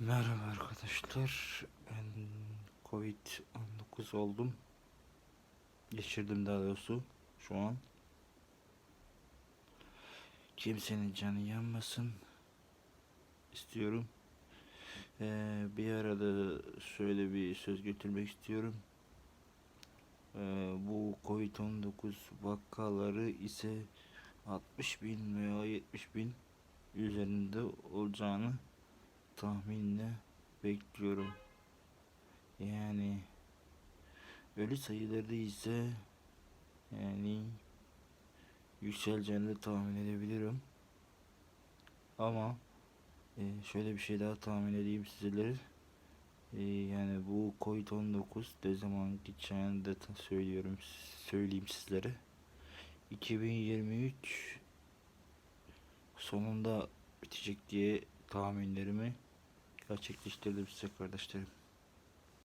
Merhaba arkadaşlar. Ben Covid-19 oldum. Geçirdim daha doğrusu şu an. Kimsenin canı yanmasın istiyorum. Ee, bir arada şöyle bir söz götürmek istiyorum. Ee, bu Covid-19 vakaları ise 60 bin veya 70 bin üzerinde olacağını tahminle bekliyorum. Yani ölü sayıları ise yani yükseleceğini de tahmin edebilirim. Ama e, şöyle bir şey daha tahmin edeyim sizlere. E, yani bu Covid-19 ne zaman gideceğini de söylüyorum söyleyeyim sizlere. 2023 sonunda bitecek diye tahminlerimi gerçekleştirdim size kardeşlerim.